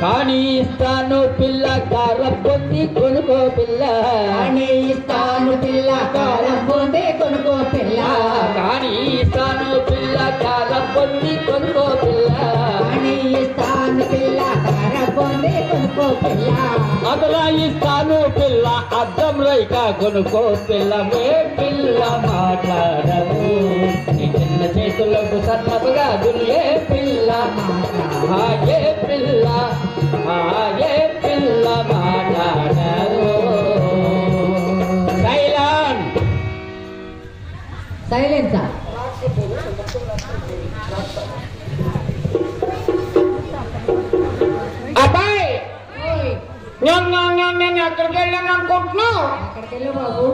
కానీ ఇస్తాను పిల్ల కారం పొంది కొనుకో పిల్ల. అని ఇస్తాను పిల్ల కారం పొందే కొనుక్కో పిల్ల. కానీ ఇస్తాను పిల్ల కారం పొంది కొనుకో పిల్ల. కారం పిల్ల అదలా ఇస్తాను పిల్ల అద్దం రైక కొనుకో పిల్ల మే పిల్ల మాట్లాడవు నీ చిన్న చేతులకు సన్నపుగా దుల్లే పిల్ల ఆ ఏ పిల్ల ఆ ఏ పిల్ల మాట్లాడవు సైలాండ్ సైలెన్సా? నేను ఎక్కడికి వెళ్ళాను అనుకుంటున్నావు? బాబు?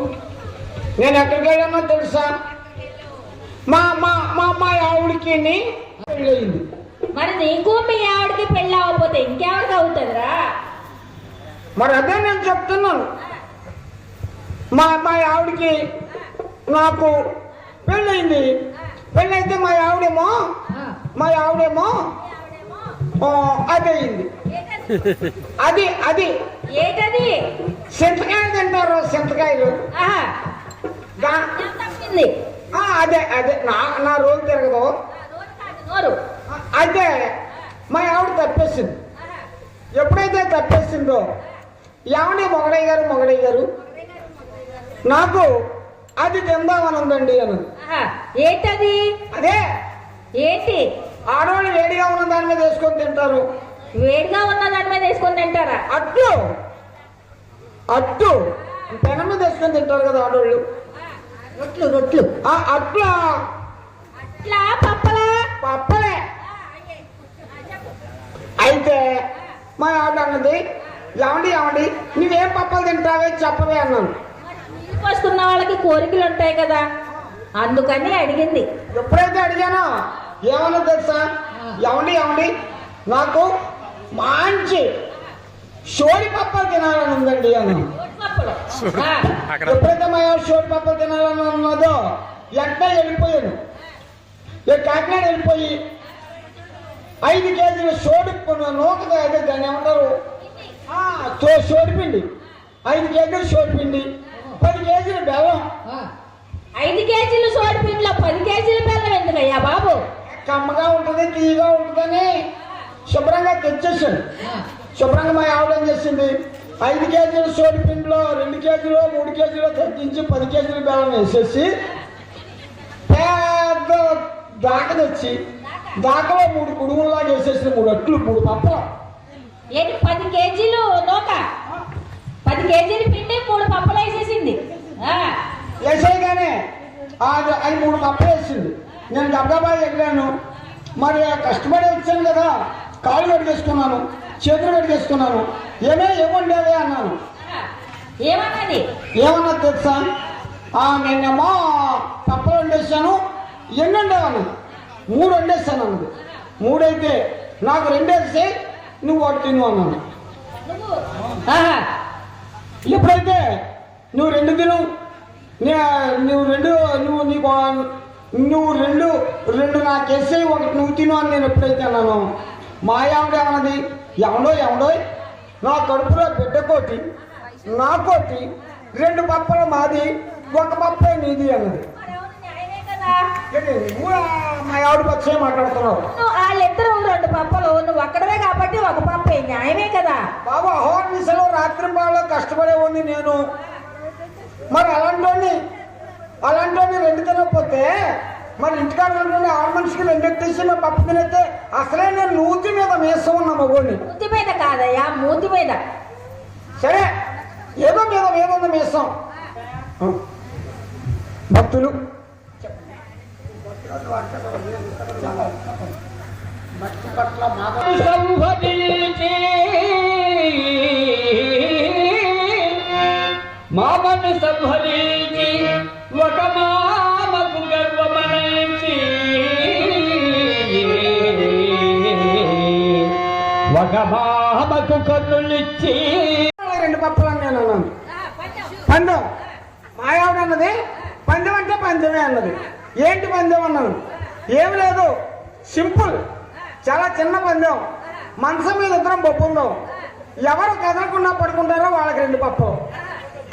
నేను ఎక్కడికి వెళ్ళానో తెలుసా? మా మా మా మా ఆవిడకి పెళ్ళయింది. మరి నీకు మీ ఆవిడకి పెళ్ళి అవ్వకపోతే ఇంకెవరికి అవుతుందిరా? మరి అదే నేను చెప్తున్నాను. మా మా ఆవిడకి నాకు పెళ్ళయింది. పెళ్ళైతే మా ఆవిడేమో మా ఆవిడేమో ఆ, అది అది. ఏంటది? చింతకాయలు తింటారు చింతకాయలు. అదే అదే. నా నా రోజు తిరగదు. అయితే మా ఆవిడ తప్పేసింది. ఎప్పుడైతే తప్పేసిందో ఏమండి మొగడయ్య గారు మొగడయ్య గారు నాకు అది తిందామని ఉందండి అని ఏంటది? అదే. ఏంటి? ఆడవాళ్ళు వేడిగా ఉన్న దాని మీద వేసుకొని తింటారు. వేడిగా ఉన్న దాని మీద వేసుకొని తింటారా? అట్టు! అట్టు! పెనం మీద వేసుకొని తింటారు కదా ఆడవాళ్ళు రొట్లు రొట్లు. ఆ అట్లా! ఇట్లా పప్పలా? పప్పలే. అయితే మా ఆవిడ అన్నది ఏమండి ఏమండి? నువ్వేం పప్పలు తింటావే చెప్పవే అన్నాను. పోసుకున్న వాళ్ళకి కోరికలు ఉంటాయి కదా. అందుకని అడిగింది. ఎప్పుడైతే అడిగానో ఏమన్నా తెలుసా? ఏమండి ఏమండి? నాకు మంచి షోడి పప్పలు తినాలని ఉందండి. ఆ, ఎప్పుడైతే మా షోడి పప్పలు తినాలని ఉన్నదో వెంటనే వెళ్ళిపోయాను. కాకినాడ వెళ్ళిపోయి ఐదు కేజీల సోడి నూకగా అయితే దాన్ని ఏమంటారు? సోడిపిండి ఐదు కేజీలు సోడిపిండి పది కేజీలు బెల్లం. ఆ, ఐదు కేజీలు సోడి పిండిలో పది కేజీల బెల్లం ఎందుకయ్యా బాబు? కమ్మగా ఉంటుంది తీయగా ఉంటుందని. శుభ్రంగా తెచ్చేసాను ఆ, శుభ్రంగా మా ఆవిడ ఏం చేసింది? ఐదు కేజీల సోడి పిండిలో రెండు కేజీలు మూడు కేజీలు తగ్గించి పది కేజీలు బెల్లం వేసేసి పెద్ద దాక తెచ్చి దాకలో మూడు కుడుములాగా వేసేసి మూడు అట్లు మూడు పప్పలు. ఏంటి పది కేజీలు నూక పది కేజీలు పిండి మూడు పప్పులు వేసేసింది. వేసేయగానే అది మూడు పప్పలు వేసింది. నేను గబగబా ఎగిరాను. మరి కష్టపడి వచ్చాను కదా. కాళ్ళు కడిగేసుకున్నాను చేతులు కడిగేసుకున్నాను ఏమే ఏముండేవే అన్నాను. ఏమన్నది? ఏమన్నా తెలుసా? నేనేమో పప్పలు వండేసాను ఎన్ని వండేవాను మూడు వండేసాను అన్నది. మూడైతే నాకు రెండేసి నువ్వు ఒకటి తిను అన్నాను. ఎప్పుడైతే నువ్వు రెండు తిను. నువ్వు రెండు నువ్వు నీకు నువ్వు రెండు రెండు నాకేసి ఒకటి నువ్వు తిను అని నేను ఎప్పుడైతే అన్నాను. మా ఆవిడ ఏమన్నది? ఎవడో ఎవడో నా కడుపులో బిడ్డ కోటి నా కోటి రెండు పప్పలు మాది ఒక పప్పే నీది అన్నది. మా ఆవిడ పచ్చే మాట్లాడుతున్నావు. వాళ్ళిద్దరు రెండు పప్పలు నువ్వు ఒక్కడవే కాబట్టి ఒక పప్పే న్యాయమే కదా. బాబు అహోర్నిశలో రాత్రి బాగా కష్టపడేవాడిని నేను. మరి అలాంటి అలాంటి రెండు తినకపోతే మరి ఇంటికాడ ఉన్నటువంటి ఆరు మనిషికి ఎత్తేసి మా పప్పు తినైతే అసలే నేను నూతి మీద మేసం ఉన్నా మగోడిని. మూతి మీద కాదయ్యా మూతి మీద. సరే ఏదో మీద మీద ఉంది మేసం. భక్తులు. భక్తి పట్ల సంహరించి ఒక రెండు పప్పులు నేను అన్నాను. పందెం. మా ఆవిడ అన్నది పందెం అంటే పందెమే అన్నది. ఏంటి పందెం అన్నాను? ఏమి లేదు సింపుల్. చాలా చిన్న పందెం. మనసు మీద ఇద్దరం బొప్పుందాం ఎవరు కదలకుండా పడుకుంటారో వాళ్ళకి రెండు పప్పు.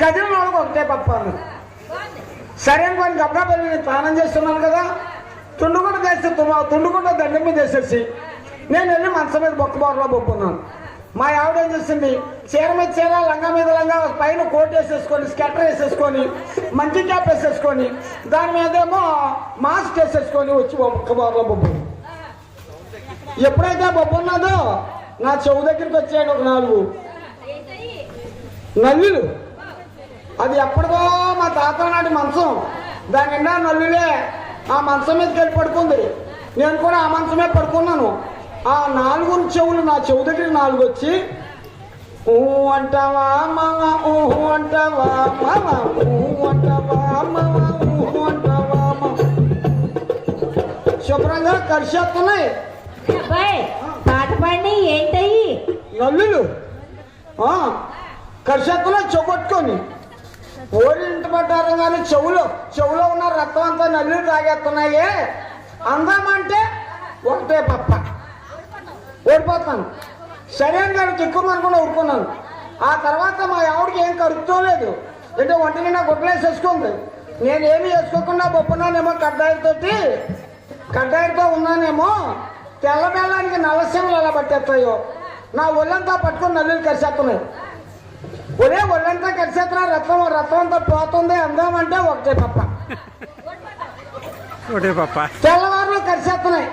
కదిలిన వాళ్ళకి ఒకటే పప్పు అన్నది. సరే కొన్ని గబ్బా వెళ్ళి స్నానం చేస్తున్నాను కదా. తుండుకుంట తెస్తే తుండుకుంట దండం మీద వేసేసి నేను వెళ్ళి మనసు మీద బొక్క బోర్లో బొప్పున్నాను మా ఆవిడ ఏం చేసింది చీర మీద చీర లంగా మీద లంగా పైన కోట్ వేసేసుకొని స్కెటర్ వేసేసుకొని మంచి క్యాప్ వేసేసుకొని దాని మీదేమో మాస్క్ వేసేసుకొని వచ్చి బొక్క బోర్లో బొబ్బు ఎప్పుడైతే బొబ్బు ఉన్నదో నా చెవు దగ్గరికి వచ్చాడు ఒక నాలుగు. నల్లులు. అది ఎప్పటికో మా తాత నాటి మంచం. దాని నిండా నల్లులే. ఆ మంచం మీదకి వెళ్ళి పడుకుంది. నేను కూడా ఆ మంచమే పడుకున్నాను. ఆ నాలుగు చెవులు నా చెవు దగ్గర నాలుగు వచ్చి ఊ అంటావా మామ ఊహు అంటావా మామ ఊహు అంటావా మామ ఊహు అంటావా మామ శుభ్రంగా కరిచేస్తున్నాయి. అబ్బాయి పాట పాడి ఏంటయ్యి? నల్లులు కరిచేస్తున్నా చెగొట్టుకొని ఓరి ఇంటి పడ్డారు కానీ చెవులో చెవులో ఉన్న రక్తం అంతా నల్లులు తాగేస్తున్నాయే. అందామంటే ఒకటే పప్ప. సరే అని గారు ఎక్కువ అనుకుని ఊరుకున్నాను. ఆ తర్వాత మా ఆవిడకి ఏం కరుక్కోలేదు అంటే ఒంటి నిండా గుడ్డలేసేసుకుంది. నేను ఏమి వేసుకోకుండా బొప్పున్నానేమో కడ్డాయితోటి కడ్డాయితో ఉన్నానేమో తెల్ల బెల్లానికి నల్లసీమలు ఎలా పట్టేస్తాయో. నా ఒళ్ళంతా పట్టుకొని నల్లులు కరిసేస్తున్నాయి. ఒరే ఒళ్ళంతా కరిసేస్తున్నా రక్తం రక్తం అంతా పోతుంది అందామంటే ఒకటే ఒకటే పప్ప. తెల్లవారులు కరిసేస్తున్నాయి.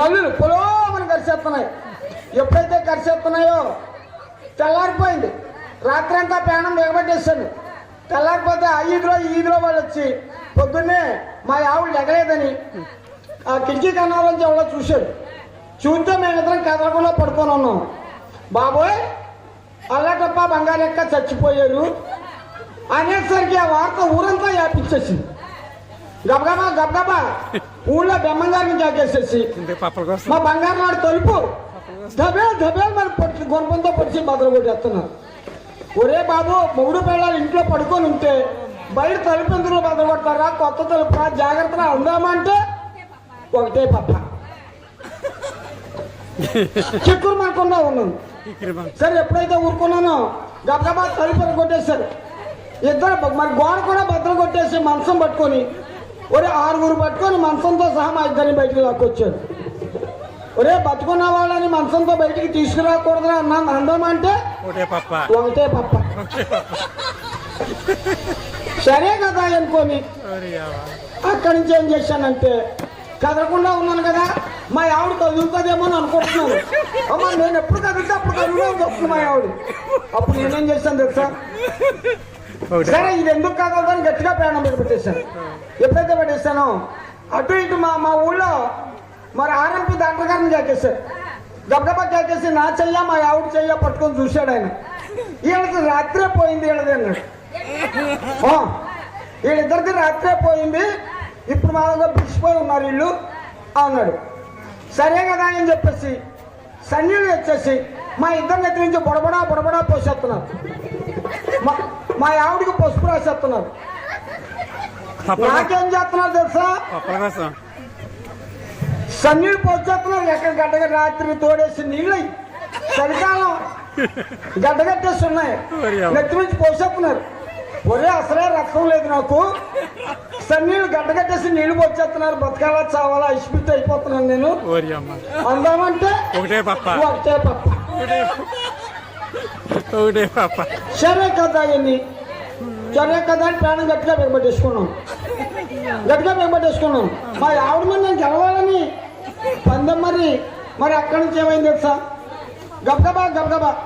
నల్లులు పొలోమని కరిసేస్తున్నాయి. ఎప్పుడైతే కరిసేస్తున్నాయో తెల్లారిపోయింది. రాత్రి అంతా ప్రాణం దిగబట్టేశాను తెల్లారిపోతే ఆ ఈదులో వాళ్ళు వచ్చి పొద్దున్నే మా ఆవిడ ఎగలేదని ఆ కిటికీ కన్నాలోంచి ఎవడో చూశాడు చూస్తే మేమిద్దరం కదలకుండా పడుకొని ఉన్నాం. బాబోయ్ అల్లటప్ప బంగారెక్క చచ్చిపోయారు అనేసరికి ఆ వార్త ఊరంతా వ్యాపించేసింది. గబగబా గబగబా. ఊళ్ళో బెమ్మంగారిని జాకేసేసి కోసం. మా బంగారు నాడు తలుపు దబే దబే మరి పొడిచి గొర్భంతో పడిచి బదులు కొట్టేస్తున్నారు. ఒరే బాబు మొగుడు పిల్లలు ఇంట్లో పడుకొని ఉంటే బయట తలుపు ఎందుకు బదులు కొడతారా? కొత్త తలుపు జాగ్రత్తగా అందామంటే ఒకటే పప్ప. చిక్కురు మనకుండా ఉన్నాను సరే ఎప్పుడైతే ఊరుకున్నానో గబగబా తలుపు కొట్టేశారు. ఇద్దరు బ- మరి గోడ కూడా బద్దలు కొట్టేసి మంచం పట్టుకొని ఒరే ఆరుగురు పట్టుకొని మంచంతో సహా మా ఇద్దరిని బయటకు లాక్కొచ్చారు. ఒరే బతుకున్న వాళ్ళని మంచంతో బయటికి తీసుకురాకూడదురా అన్నా. అందామంటే ఒకటే పప్ప. ఒకటే పప్ప. సరే కదా అనుకొని. అక్కడి నుంచి ఏం చేశానంటే కదలకుండా ఉన్నాను కదా మా ఆవిడ కదులుతుందేమో అని అనుకుంటున్నాను. అమ్మ నేను ఎప్పుడు కదిలితే అప్పుడు కదులుతాను చెప్తుంది మా ఆవిడ. అప్పుడు నేనేం చేశాను తెలుసా? సరే ఇది ఎందుకు కదలదని గట్టిగా ప్రయాణం మీద పెట్టేశాను. ఎప్పుడైతే పెట్టేశానో అటు ఇటు మా మా ఊళ్ళో మరి ఆర్ఎంపీ డాక్టర్ గారిని కేకేశారు గబగబా కేకేసి నా చెయ్య మా ఆవిడ చెయ్య పట్టుకొని చూశాడు ఆయన. వీళ్ళకి రాత్రే పోయింది వీళ్ళది అన్నాడు. ఆ, వీళ్ళిద్దరికి రాత్రే పోయింది. ఇప్పుడు మా దగ్గర పిలిచిపోయి ఉన్నారు వీళ్ళు అన్నాడు. సరే కదా అని చెప్పేసి సన్నీళ్ళు వచ్చేసి మా ఇద్దరి నెత్తి నుంచి బొడబడా బొడబడా పోసేస్తున్నారు. మా మా ఆవిడికి పసుపు రాసేస్తున్నారు. నాకేం చేస్తున్నారు తెలుసా? సన్నీళ్ళు పోసేస్తున్నారు ఎక్కడ గడ్డగా రాత్రి తోడేసి నీళ్ళు చలికాలం గడ్డగట్టేసి ఉన్నాయి మరి అవ్వ. నెత్తి నుంచి పోసేస్తున్నారు. ఒరే అసలే రక్తం లేదు నాకు. సన్నీళ్ళు గడ్డగట్టేసి నీళ్ళు పోసేస్తున్నారు. బతకాలా చావాలా ఇష్పిట్ అయిపోతున్నాను నేను. అందామంటే ఒకటే పప్ప ఒకటే పప్ప ఒకటే పప్ప సరే కదా ఇవన్నీ సరే కదా అని ప్రాణం గట్టిగా బిగబట్టేసుకున్నాం గట్టిగా బిగబట్టేసుకున్నాం మా ఆవిడ మీద నేను గెలవాలని పందెం మరి మరి అక్కడి నుంచి ఏమైంది తెలుసా? గబగబా గబగబా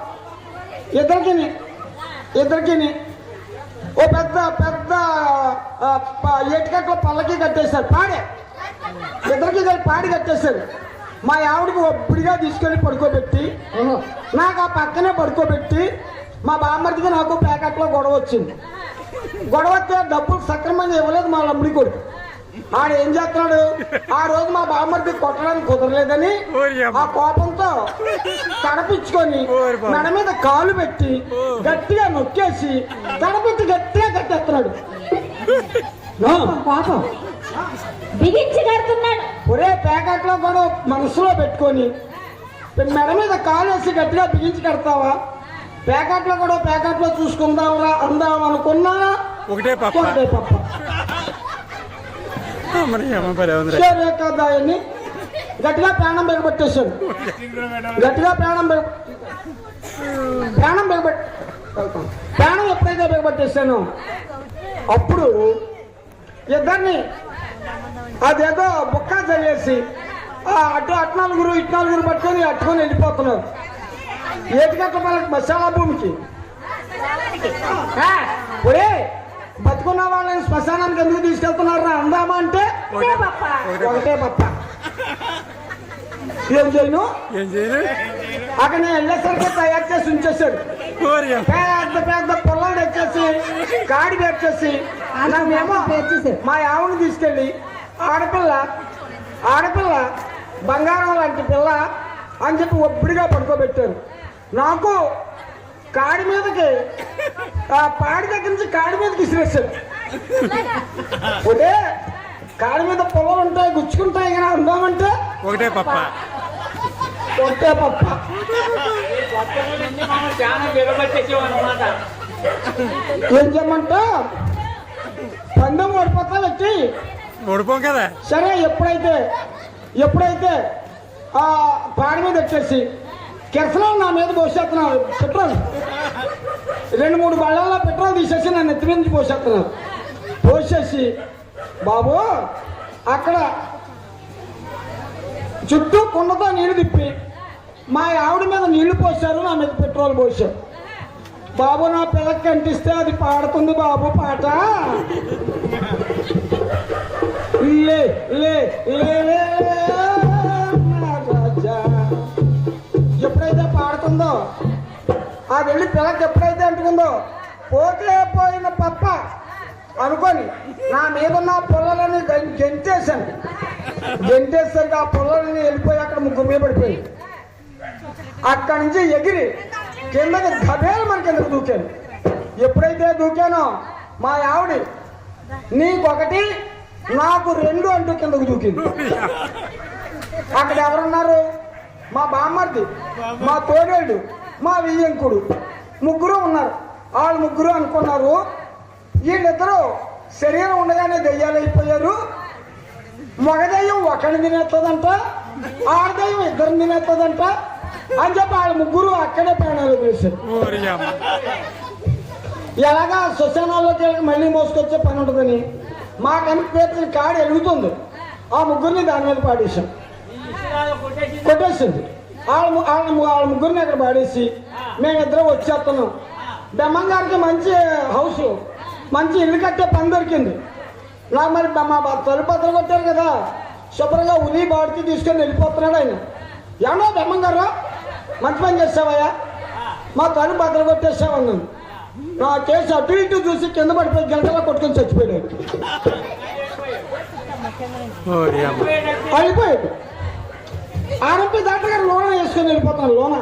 ఇద్దరికి ఇద్దరికి ఓ పెద్ద పెద్ద ఆ, ప- ఏటికట్ల పల్లకి కట్టేశారు. పాడే. ఇద్దరికి కలిపి పాడి కట్టేశారు. మా ఆవిడకి ఒప్పుడిగా తీసుకెళ్ళి పడుకోబెట్టి నాకు ఆ పక్కనే పడుకోబెట్టి మా బామ్మర్దికి నాకు ప్యాకెట్లో గొడవ వచ్చింది. గొడవ వస్తే డబ్బులు సక్రమంగా ఇవ్వలేదు మా లమ్ముడి కొడుకు. ఆడు ఏం చేస్తున్నాడు? ఆ రోజు మా బామ్మర్ది కొట్టడానికి కుదరలేదని. ఆ కోపంతో తడపించుకొని. మెడ మీద కాలు పెట్టి గట్టిగా నొక్కేసి తడపెట్టి గట్టిగా కట్టేస్తున్నాడు. నో. పాపం బిగించి కడుతున్నాడు. ఒరే ప్యాకెట్లో కూడా మనసులో పెట్టుకొని మెడ మీద కాలు వేసి గట్టిగా బిగించి కడతావా? ప్యాకెట్లో కూడా ప్యాకెట్లో చూసుకుందాంరా అందాం అనుకున్నా ఒకటే పప్ప ఒకటే పప్ప మరి గట్టిగా ప్రాణం బిగబెట్టేశాడు గట్టిగా ప్రాణం బిగ ప్రాణం బిగబెట్ ప్రాణం ఎప్పుడైతే బిగబెట్టేశాను అప్పుడు ఇద్దరిని అదేదో బుక్క చల్లేసి అటు అటు నలుగురు ఇటు నలుగురు పట్టుకొని అట్టుకొని వెళ్ళిపోతున్నారు. ఏటికట్ల వాళ్ళకి మసాలా భూమికి? ఒరే బతుకున్న వాళ్ళని శ్మశానానికి ఎందుకు తీసుకెళ్తున్నారా? అందామా అంటే? ఒకటే పప్ప. ఏం చేయను? అక్కడ నేను వెళ్ళేసరికి తయారు చేసి అమ్మ. పెద్ద పెద్ద గాడి తెచ్చేసి నన్నేమో తెచ్చేసాడు. మా ఆవుని తీసుకెళ్ళి ఆడపిల్ల ఆడపిల్ల బంగారం లాంటి పిల్ల అని చెప్పి ఒబ్బడిగా పడుకోబెట్టారు. నాకు కాడి మీదకి ఆ పాడి దగ్గర నుంచి కాడి మీదకి విసిరేశారు ఒరే కాడి మీద పొలం ఉంటాయి గుచ్చుకుంటాయి కానీ అందామంటే? ఒకటే పప్ప. ఒకే పప్ప. ఏం చేయమంటా పందెం ఓడిపోతా వచ్చి. ఓడిపోం కదా? సరే ఎప్పుడైతే ఎప్పుడైతే ఆ పాడి మీద వచ్చేసి కెరసనం నా మీద పోసేస్తున్నారు పెట్రోల్. రెండు మూడు బళ్ళల్లో పెట్రోల్ తీసేసి నన్ను ఎత్తి నుంచి పోసేస్తున్నారు పోసేసి బాబు అక్కడ చుట్టూ కుండతో నీళ్ళు తిప్పి మా ఆవిడ మీద నీళ్ళు పోసారు నా మీద పెట్రోల్ పోసారు బాబు నా పిల్లకి కంటిస్తే అది పాడుతుంది బాబు పాట. వెళ్ళి పిల్లకి ఎప్పుడైతే అంటుకుందో పోతే పోయిన పప్ప అనుకొని నా మీద ఉన్న పొలాలని గెం- గెంటేశాను. గెంటేసరికి ఆ పొలాలని వెళ్ళిపోయి అక్కడ ముగ్గురు మీద పడిపోయింది అక్కడి నుంచి ఎగిరి కిందకి గబేలు మన కిందకు దూకాను. ఎప్పుడైతే దూకానో మా ఆవిడ నీకొకటి నాకు రెండు అంటూ కిందకు దూకింది. అక్కడ ఎవరున్నారు? మా బామ్మర్ది మా తోడేళ్ళు. మా వియ్యంకుడు. ముగ్గురు ఉన్నారు. వాళ్ళు ముగ్గురు అనుకున్నారు. వీళ్ళిద్దరూ శరీరం ఉండగానే దెయ్యాలు అయిపోయారు. మగదయ్యం ఒకరిని తినేస్తుందంట ఆడదయ్యం ఇద్దరిని తినేస్తుందంట అని చెప్పి వాళ్ళ ముగ్గురు అక్కడే ప్రాణాలు అమ్మ. ఎలాగా శ్మశానాల్లోకి మళ్ళీ మోసుకొచ్చే పని ఉంటుందని మా కనిపించిన కాడు ఎలుగుతుంది ఆ ముగ్గురిని దాని మీద పాడేశాం. కొట్టేసింది. వాళ్ళ వాళ్ళ ము- వాళ్ళ ముగ్గురిని అక్కడ పాడేసి మేమిద్దరం వచ్చేస్తున్నాం. బెమ్మం గారికి మంచి హౌస్ మంచి ఇల్లు కట్టే పని దొరికింది. నాకు మరి మా బ- తలుపు బద్దలు కొట్టారు కదా శుభ్రంగా ఉలి బాడికి తీసుకొని వెళ్ళిపోతున్నాడు ఆయన. ఏమన్నా బెమ్మం గారు? మంచి పని చేసావయ్యా? మా తలుపు బద్దలు కొట్టేసావన్నాను నా కేసు అటు ఇటు చూసి కింద పడిపోయి గంటలో కొట్టుకొని చచ్చిపోయాడు ఓరి అమ్మ అయిపోయాడు. ఆరంపి డాక్టర్ గారు లోన వేసుకొని వెళ్ళిపోతాను లోన.